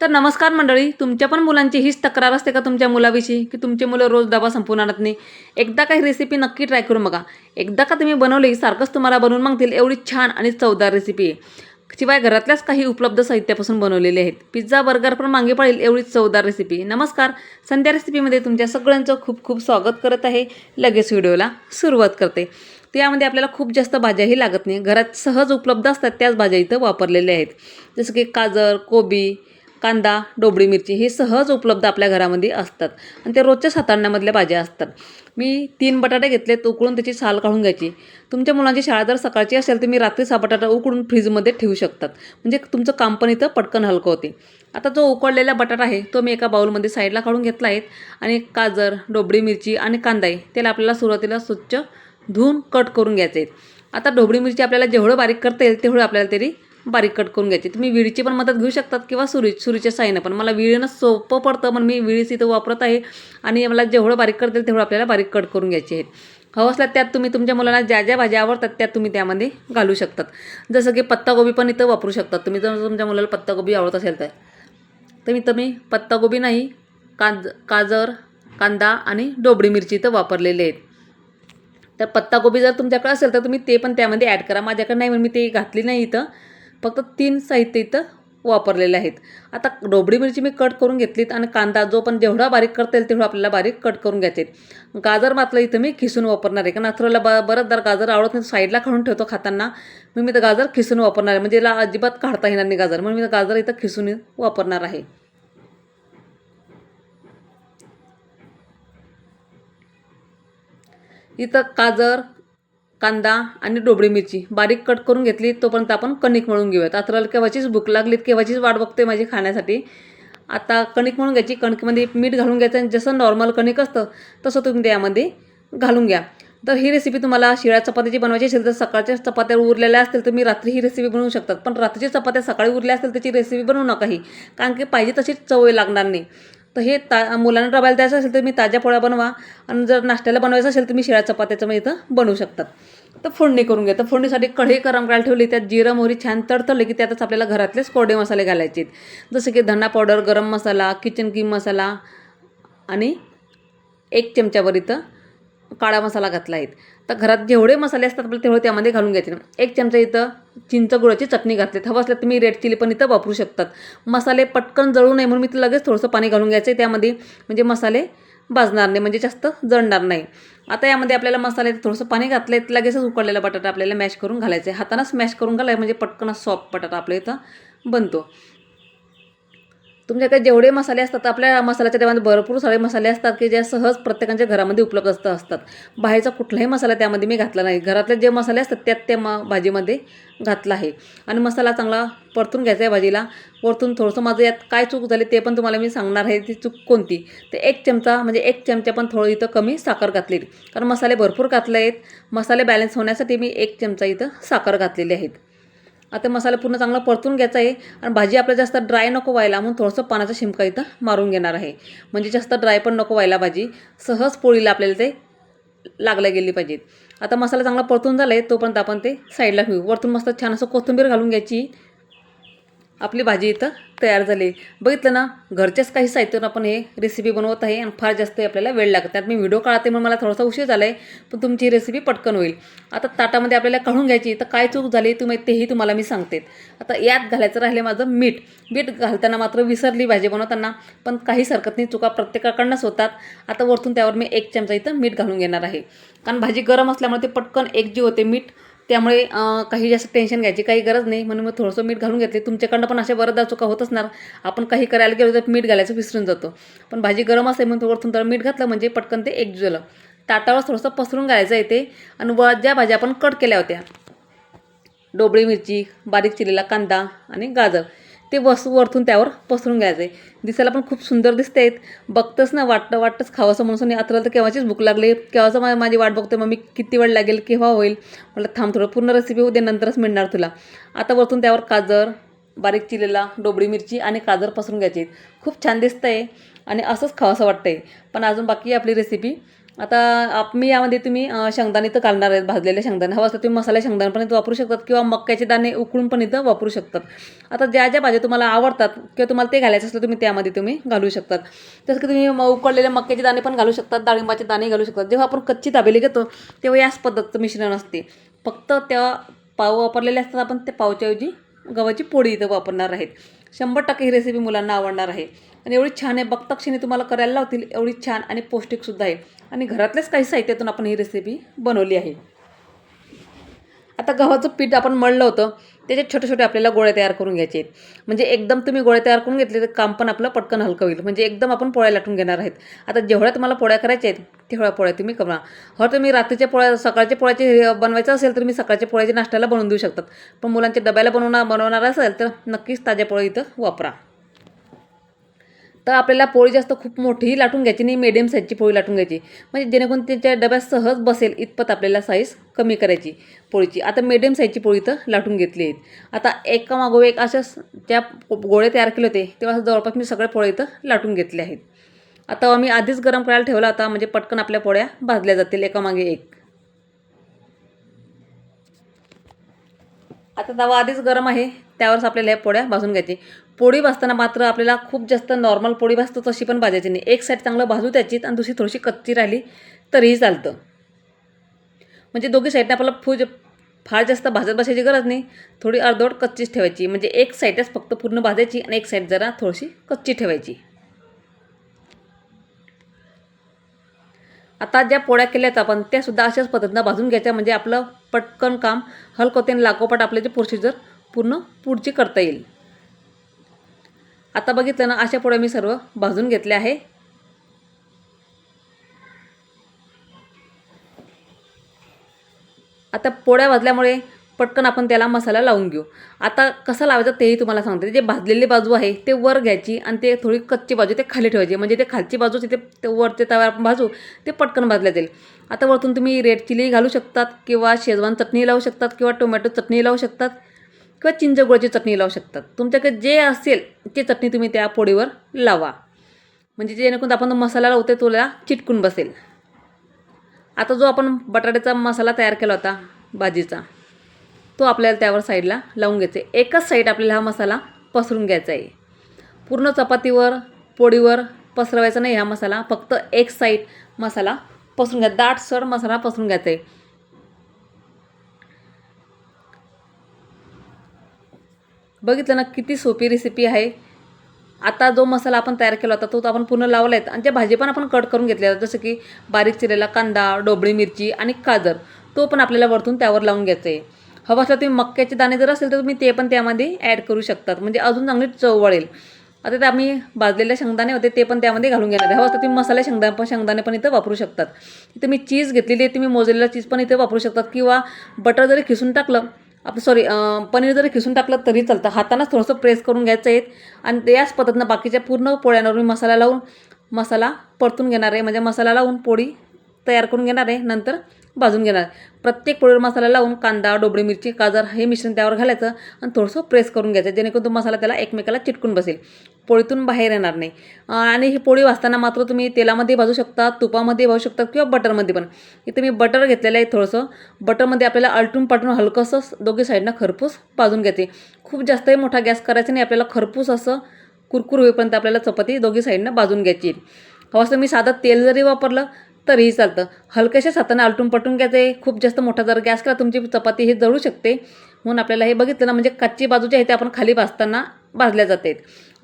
तर नमस्कार मंडळी तुमच्या पण मुलांची हीच तक्रार असते का तुमच्या मुलाविषयी? की तुमचे मुलं रोज डबा संपून आणत नाही? एकदा काही रेसिपी नक्की ट्राय करून बघा. एकदा का तुम्ही बनवली सारखंच तुम्हाला बनवून मागतील एवढी छान आणि चवदार रेसिपी आहे. शिवाय घरातल्याच काही उपलब्ध साहित्यापासून बनवलेले आहेत. पिझ्झा बर्गर पण मागे पडेल एवढी चवदार रेसिपी नमस्कार. संध्या रेसिपीमध्ये तुमच्या सगळ्यांचं खूप खूप स्वागत करत आहे. लगेच व्हिडिओला सुरुवात करते. त्यामध्ये आपल्याला खूप जास्त भाज्याही लागत नाही. घरात सहज उपलब्ध असतात त्याच भाज्या इथं वापरलेल्या आहेत. जसं की गाजर कोबी कांदा डोबळी मिरची हे सहज उपलब्ध आपल्या घरामध्ये असतात आणि ते रोजच्या सातारण्यामधल्या भाज्या असतात. मी तीन बटाटे घेतलेत उकळून त्याची साल काढून घ्यायची. तुमच्या मुलांची शाळा जर सकाळची असेल तर मी रात्रीच हा बटाटा उकळून फ्रीजमध्ये ठेवू शकतात. म्हणजे तुमचं काम पण इथं पटकन हलकं होते. आता जो उकळलेला बटाटा आहे तो मी एका बाउलमध्ये साईडला काढून घेतला आहे आणि गाजर डोबळी मिरची आणि कांदा आहे त्याला आपल्याला सुरुवातीला स्वच्छ धुवून कट करून घ्यायचे आहेत. आता ढोबळी मिरची आपल्याला जेवढं बारीक करता येईल तेवढं आपल्याला तरी बारीक कट करून घ्यायची तुम्ही विळीची पण मदत घेऊ शकतात किंवा सुरी सुरीच्या साईनं पण मला विळीनं सोपं पडतं पण मी विळीच इथं वापरत आहे. आणि मला जेवढं बारीक करता तेवढं आपल्याला बारीक कट करून घ्यायची आहेत. हवं असल्यास त्यात तुम्ही तुमच्या मुलांना ज्या ज्या भाज्या आवडतात त्यात तुम्ही त्यामध्ये घालू शकतात. जसं की पत्तागोबी पण इथं वापरू शकतात. तुम्ही जर तुमच्या मुलाला पत्तागोबी आवडत असेल तर. तुम्ही तुम्ही पत्तागोबी नाही काज गाजर कांदा आणि डोबडी मिरची इथं वापरलेले आहेत. तर पत्तागोबी जर तुमच्याकडे असेल तर तुम्ही ते पण त्यामध्ये ॲड करा. माझ्याकडे नाही म्हणून मी ते घातली नाही इथं. फक्त तीन साहित्य इथं वापरलेले आहेत. आता डोबडी मिरची मी कट करून घेतलीत आणि कांदा जो पण जेवढा बारीक करता येईल तेवढा आपल्याला बारीक कट करून घ्यायचे आहेत. गाजर मात्र इथं मी खिसून वापरणार आहे. कारण अथरोला ब बरंचदार गाजर आवडत नाही साईडला खाऊन ठेवतो खाताना. मी मी तर गाजर खिसून वापरणार आहे. म्हणजे याला अजिबात काढता येणार नाही गाजर. म्हणून मी गाजर इथं खिसून वापरणार आहे. इथं गाजर कांदा आणि डोबळी मिरची बारीक कट करून घेतली तोपर्यंत आपण कणिक मळून घेऊयात. आता केव्हाचीच भूक लागलीत केव्हाचीच वाट बघते माझी खाण्यासाठी. आता कणिक म्हणून घ्यायची कणकीमध्ये मीठ घालून घ्यायचं आणि जसं नॉर्मल कणिक असतं तसं तुम्ही त्यामध्ये घालून घ्या. तर ही रेसिपी तुम्हाला शिळ्या चपात्याची बनवायची असेल तर सकाळच्या चपात्या उरलेल्या असतील तर मी रात्री ही रेसिपी बनवू शकतात. पण रात्रीची चपात्या सकाळी उरल्या असतील त्याची रेसिपी बनवू नका ही कारण की पाहिजे तशीच चवय लागणार नाही. तर हे ता मुलांना डबायला द्यायचं असेल तर मी ताज्या पोळ्या बनवा. आणि जर नाश्त्याला बनवायचं असेल तर मी शिळा चपात्याचं मग इथं बनवू शकतात. तर फोडणी करून घ्या. तर फोडणीसाठी कढई गरम करायला ठेवली. त्यात जिरं मोहरी छान तडतडले की त्यातच आपल्याला घरातलेच कोरडे मसाले घालायचे आहेत. जसं की धना पावडर गरम मसाला किचन किंग मसाला आणि एक चमच्यावर इथं काळा मसाला घातला आहे. तर घरात जेवढे मसाले असतात आपल्याला तेवढे त्यामध्ये घालून घ्यायचे. एक चमचा इथं चिंच गुळाची चटणी घातली. हवं असल्यास तुम्ही रेड चिली पण इथं वापरू शकतात. मसाले पटकन जळू नये म्हणून मी तर लगेच थोडंसं पाणी घालून घ्यायचं आहे त्यामध्ये म्हणजे मसाले भाजणार नाही म्हणजे जास्त जळणार नाही. आता यामध्ये आपल्याला मसाले थोडंसं पाणी घातलं आहे लगेचच उकडलेला बटाटा आपल्याला मॅश करून घालायचं आहे हातानं स्मॅश करून घालाय म्हणजे पटकन सॉफ्ट बटाटा आपल्या इथं बनतो. तुमच्याकडे जेवढे मसाले असतात आपल्या मसाल्याच्या त्यामध्ये भरपूर सारे मसाले असतात की ज्या सहज प्रत्येकाच्या घरामध्ये उपलब्ध असतात. बाहेरचा कुठलाही मसाला त्यामध्ये मी घातला नाही. घरातले जे मसाले असतात त्यात त्या म भाजीमध्ये घातला आहे. आणि मसाला चांगला परतून घ्यायचा आहे भाजीला. वरतून थोडंसं माझं यात काय चूक झाली ते पण तुम्हाला मी सांगणार आहे ती चूक कोणती? तर एक चमचा म्हणजे एक चमचा पण थोडं इथं कमी साखर घातलेली कारण मसाले भरपूर घातले आहेत. मसाले बॅलन्स होण्यासाठी मी एक चमचा इथं साखर घातलेली आहेत आता मसाला पूर्ण चांगला परतून घ्यायचा आहे. आणि भाजी आपल्याला जास्त ड्राय नको व्हायला म्हणून थोडंसं पाण्याचा शिमका इथं मारून घेणार आहे. म्हणजे जास्त ड्राय पण नको व्हायला भाजी. सहज पोळीला आपल्याला ते लागल्या गेली पाहिजेत. आता मसाला चांगला परतून झाला आहे तोपर्यंत आपण ते साईडला ठेवू. वरतून मस्त छान असं कोथिंबीर घालून घ्यायची. आपली भाजी इथं तयार झाली. बघितलं ना घरच्याच काही साहित्यावर आपण हे रेसिपी बनवत आहे आणि फार जास्त आपल्याला वेळ लागत त्यात मी व्हिडिओ काढते म्हणून मला थोडासा उशीर झाला आहे पण तुमची ही रेसिपी पटकन होईल. आता ताटामध्ये आपल्याला काढून घ्यायची तर काय चूक झाली तुम्ही तेही तुम्हाला मी सांगते. आता यात घालायचं राहिले माझं मीठ. मीठ घालताना मात्र विसरली भाजी बनवताना पण काहीच हरकत नाही चुका प्रत्येकाकडनंच होतात. आता वरतून त्यावर मी एक चमचा इथं मीठ घालून घेणार आहे. कारण भाजी गरम असल्यामुळे ते पटकन एकजीव होते मीठ. त्यामुळे काही जास्त टेन्शन घ्यायची काही गरज नाही. म्हणून मग थोडंसं मीठ घालून घेतले. तुमच्याकडनं पण अशा बऱ्याचदा चुका होत असणार. आपण काही करायला गेलो तर मीठ घालायचं विसरून जातो. पण भाजी गरम असते म्हणून वरतून तर मीठ घातलं म्हणजे पटकन ते एक झालं ताटावर थोडंसं पसरून घालायचं आहे ते. आणि व ज्या भाज्या आपण कट केल्या होत्या. डोबळी मिरची बारीक चिरलेला कांदा आणि गाजर. ते वस्तू वरतून त्यावर पसरून घ्यायचं. आहे दिसायला पण खूप सुंदर दिसते आहेत बघतंच ना वाटतं वाटतंच खावंसं म्हणून. अत्र तर केव्हाचीच भूक लागली? केव्हाचं मा माझी वाट बघते मग मी किती वेळ लागेल? केव्हा होईल? मला थांब थोडं. पूर्ण रेसिपी होऊ दे नंतरच मिळणार तुला. आता वरतून त्यावर काजर बारीक चिलेला डोबळी मिरची आणि काजर पसरून घ्यायची. खूप छान दिसतं आहे आणि असंच खावंसं वाटतं आहे पण अजून बाकी आपली रेसिपी आता आप मी यामध्ये तुम्ही शेंगदाणे तर घालणार आहेत भाजलेले शेंगदाणे. हवं असतं तुम्ही मसाले शेंगदाणे पण इथं वापरू शकतात किंवा मक्याचे दाणे उकळून पण इथं वापरू शकतात. आता ज्या ज्या भाज्या तुम्हाला आवडतात किंवा तुम्हाला ते घालायचं असलं तुम्ही त्यामध्ये तुम्ही घालू शकतात. जसं की तुम्ही म- उकळलेले मक्याचे दाणे पण घालू शकतात डाळिंबाचे दाणे घालू शकतात. जेव्हा आपण कच्ची दाबेली घेतो तेव्हा याच पद्धतीचं मिश्रण असते. फक्त तेव्हा पाव वापरलेले असतात आपण त्या पावच्याऐवजी गव्हाची पोळी इथं वापरणार आहेत. शंभर टक्के ही रेसिपी मुलांना आवडणार आहे. आणि एवढी छान आहे बघता क्षणी तुम्हाला करायला लावतील एवढी छान आणि पौष्टिकसुद्धा आहे. आणि घरातल्याच काही साहित्यातून आपण ही रेसिपी बनवली आहे. आता गव्हाचं पीठ आपण मळलं होतं. त्याचे छोटे छोटे आपल्याला गोळे तयार करून घ्यायचे आहेत. म्हणजे एकदम तुम्ही गोळे तयार करून घेतले तर काम पण आपलं पटकन हलकं होईल. म्हणजे एकदम आपण पोळ्या लाटून घेणार आहेत. आता जेवढ्या तुम्हाला पोळ्या करायच्या आहेत तेवढ्या पोळ्या तुम्ही करा. हो तुम्ही रात्रीच्या पोळ्या सकाळच्या पोळ्याचे बनवायचं असेल तर मी सकाळच्या पोळ्याचे नाश्त्याला बनवून देऊ शकतात. पण मुलांच्या डब्याला बनवणार बनवणार असेल तर नक्कीच ताज्या पोळ्या इथं वापरा. तर आपल्याला पोळी जास्त खूप मोठीही लाटून घ्यायची नाही मिडियम साईजची पोळी लाटून घ्यायची. म्हणजे जेणेकरून त्याच्या डब्यात सहज बसेल इतपत आपल्याला साईज कमी करायची पोळीची. आता मिडियम साईजची पोळी तर लाटून घेतली आहेत. आता एका मागोवे एक अशाच त्या ज्या गोळे तयार केले होते तेव्हा जवळपास मी सगळ्या पोळ्या इथं लाटून घेतल्या आहेत. आता आम्ही आधीच गरम करायला ठेवला होता म्हणजे पटकन आपल्या पोळ्या भाजल्या जातील एकामागे एक. आता तवा आधीच गरम आहे. त्यावरच आपल्याला ह्या पोळ्या भाजून घ्यायची. पोळी भाजताना मात्र आपल्याला खूप जास्त नॉर्मल पोळी भाजतो तशी पण भाजायची नाही. एक साईड चांगलं भाजू द्यायची आणि दुसरी थोडीशी कच्ची राहिली तरीही चालतं. म्हणजे दोघी साईडने आपल्याला फूज फार जास्त भाजत बसायची गरज नाही. थोडी अर्धवट कच्चीच ठेवायची. म्हणजे एक साईडच फक्त पूर्ण भाजायची आणि एक साईड जरा थोडीशी कच्ची ठेवायची. आता ज्या पोळ्या केल्यात आपण त्यासुद्धा अशाच पद्धतीनं भाजून घ्यायच्या. म्हणजे आपलं पटकन काम हलकं होते आणि लागोपाठ आपले जे प्रोसिजर पूर्ण पुढची करता येईल. आता बघितलं ना अशा पोळ्या मी सर्व भाजून घेतल्या आहे. आता पोळ्या भाजल्यामुळे पटकन आपण त्याला मसाला लावून घेऊ. आता कसं लावायचं तेही तुम्हाला सांगते. जे भाजलेली बाजू आहे ते वर घ्यायची आणि ते थोडी कच्ची बाजू ते खाली ठेवायची. म्हणजे ते खालची बाजू तिथे ते वरचे तव्यावर आपण भाजू ते पटकन भाजल्या जाईल. आता वरतून तुम्ही रेड चिली घालू शकतात किंवा शेजवान चटणी लावू शकतात किंवा टोमॅटो चटणी लावू शकतात. किंवा चिंचगुळाची चटणी लावू शकतात. तुमच्याकडे जे असेल ते चटणी तुम्ही त्या पोळीवर लावा. म्हणजे जेणेकरून आपण तो मसाला लावते तुला चिटकून बसेल. आता जो आपण बटाट्याचा मसाला तयार केला होता भाजीचा तो आपल्याला त्यावर साईडला लावून घ्यायचा आहे एकच साईड आपल्याला हा मसाला पसरून घ्यायचा आहे. पूर्ण चपातीवर पोळीवर पसरवायचा नाही हा मसाला फक्त एक साईड मसाला पसरून घ्या. दाटसर मसाला पसरून घ्यायचा आहे. बघितलं ना किती सोपी रेसिपी आहे. आता जो मसाला आपण तयार केला होता तो आपण पूर्ण लावला आहे आणि त्या भाजी पण आपण कट करून घेतल्या जसं की बारीक चिरलेला कांदा डोबळी मिरची आणि गाजर तो पण आपल्याला वरतून त्यावर लावून घ्यायचं आहे हवं असलं तुम्ही मक्याचे दाणे जर असेल तर तुम्ही ते पण त्यामध्ये ॲड करू शकतात. म्हणजे अजून चांगली चव वळेल. आता ते आम्ही भाजलेले शेंगदाणे होते ते पण त्यामध्ये घालून घेणार आहे. हवं असतं तुम्ही मसाले शेंगदा पण शेंगदाणे पण इथं वापरू शकतात. तुम्ही मी चीज घेतलेली आहे तुम्ही मोजलेला चीज पण इथे वापरू शकतात. किंवा बटर जरी खिसून टाकलं आपलं सॉरी पनीर जरी खिसून टाकलं तरी चालतं. हातानंच थोडंसं प्रेस करून घ्यायचं आहे आणि याच पद्धतीनं बाकीच्या पूर्ण पोळ्यांवर मी मसाला लावून मसाला परतून घेणार आहे. म्हणजे मसाला लावून पोळी तयार करून घेणार आहे. नंतर भाजून घेणार प्रत्येक पोळीवर मसाला लावून कांदा डोबळी मिरची गाजर हे मिश्रण त्यावर घालायचं आणि थोडंसं प्रेस करून घ्यायचं. जेणेकरून तो मसाला त्याला एकमेकाला चिटकून बसेल. पोळीतून बाहेर येणार नाही. आणि ही पोळी वाचताना मात्र तुम्ही तेलामध्ये भाजू शकता तुपामध्ये भाजू शकता किंवा बटरमध्ये पण. इथे मी बटर घेतलेलं आहे थोडंसं. बटरमध्ये आपल्याला आलटून पाटून हलकंसं दोघी साईडनं खरपूस भाजून घ्यायचे. खूप जास्तही मोठा गॅस करायचा नाही आपल्याला खरपूस असं कुरकुर होईपर्यंत आपल्याला चपाती दोघी साईडनं भाजून घ्यायची. हवं असं मी साधं तेल जरी वापरलं तरीही चालतं. हलक्याशा हाताने आलटून पटून घ्यायचे खूप जास्त मोठा जर गॅस केला तुमची चपाती ही जळू शकते. म्हणून आपल्याला हे बघितलं ना म्हणजे कच्ची बाजू जी आहे ते आपण खाली भाजताना भाजल्या जाते.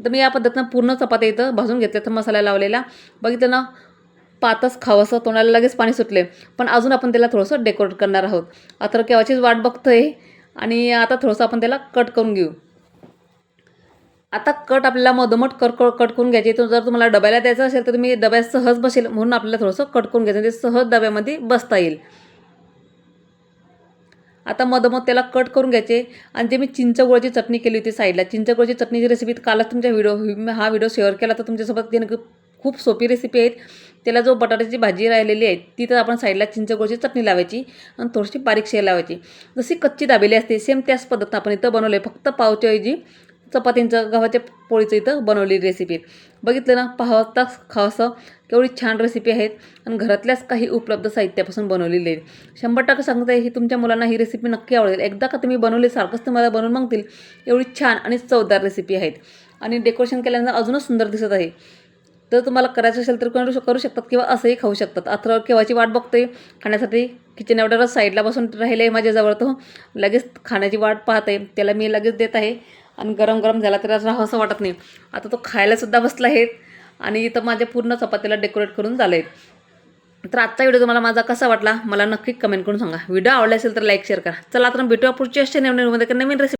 तर मी या पद्धतीनं पूर्ण चपात्या इथं भाजून घेतल्या. तर मसाला लावलेला. बघितलं ना पातच खावंसं तोंडाला लगेच पाणी सुटले पण अजून आपण त्याला थोडंसं डेकोरेट करणार आहोत. आता केव्हाचीच वाट बघतोय. आणि आता थोडंसं आपण त्याला कट करून घेऊ. आता कट आपल्याला मधोमध कर कट करून घ्यायचे. तो जर तुम्हाला डब्याला द्यायचं असेल तर तुम्ही डब्यात सहज बसेल म्हणून आपल्याला थोडंसं कट करून घ्यायचं. म्हणजे सहज डब्यामध्ये बसता येईल. आता मधोमध त्याला कट करून घ्यायचे. आणि जे मी चिंचगुळची चटणी केली होती साईडला चिंचगुळची चटणीची रेसिपी कालच तुमच्या व्हिडिओ हा व्हिडिओ शेअर केला तर तुमच्यासोबत ते खूप सोपी रेसिपी आहेत. त्याला जो बटाट्याची भाजी राहिलेली आहे ती तर आपण साईडला चिंचगुळची चटणी लावायची आणि थोडीशी बारीक शेर लावायची. जशी कच्ची दाबेली असते सेम त्याच पद्धत आपण इथं बनवलं आहे फक्त पावच्याऐवजी चपातींचं गव्हाच्या पोळीचं इथं बनवलेली रेसिपी बघितलं ना? पाहता खावंसं. केवढी छान रेसिपी आहेत. आणि घरातल्याच काही उपलब्ध साहित्यापासून बनवलेली आहे शंभर टक्के सांगते ही तुमच्या मुलांना ही रेसिपी नक्की आवडेल. एकदा का तुम्ही बनवली सारखंच तुम्हाला बनवून मागतील. एवढी छान आणि चवदार रेसिपी आहेत. आणि डेकोरेशन केल्यानंतर अजूनच सुंदर दिसत आहे. तर तुम्हाला करायचं असेल तर करू करू शकतात किंवा असंही खाऊ शकतात. अथर केव्हाची वाट बघते खाण्यासाठी किचन एवढ्यावर साईडला बसून राहिले आहे माझ्याजवळ तो. लगेच खाण्याची वाट पाहते त्याला मी लगेच देत आहे. आणि गरम गरम झाला तर राहावं असं वाटत नाही. आता तो खायलासुद्धा बसला आहे. आणि इथं माझ्या पूर्ण चपातीला डेकोरेट करून झालं आहे तर आजचा व्हिडिओ तुम्हाला माझा कसा वाटला? मला नक्की कमेंट करून सांगा. व्हिडिओ आवडला असेल तर लाईक शेअर करा. चला तर भेटूया पुढच्या नवीन नवीन रेसिपी